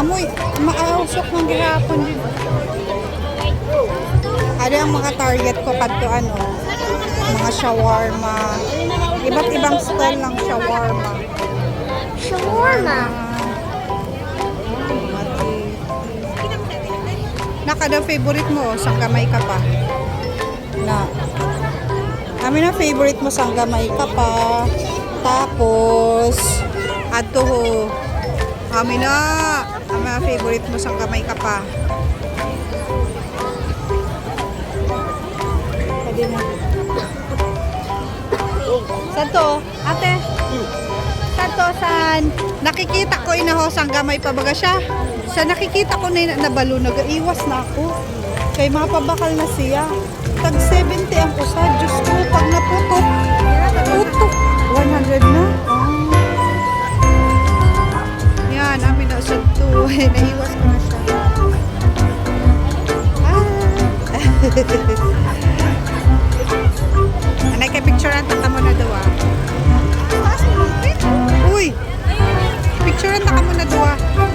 Amoy, maausok ng gihapon din. Ano ang mga target ko pagto ano? Mga shawarma. Iba't ibang stall ng shawarma. Shawarma? Naka daw favorite mo, oh, sang kamay ka pa. Na. Amin na favorite mo, sang kamay ka pa. Tapos, ato oh. ho. Amin na. Na favorite mo, sanggamay ka pa. Pwede na. Santo, ate. Santo, san? Nakikita ko inahosang gamay pa baga siya. Sa nakikita ko na nabalo, nag-iwas na ako. Kay mga pabakal na siya. Tag 70 ang usa. Diyos ko, pag naputok. Naiwas ko na siya. Picture na daw ah. Taas Uy! Picture ang taka na daw. Ah.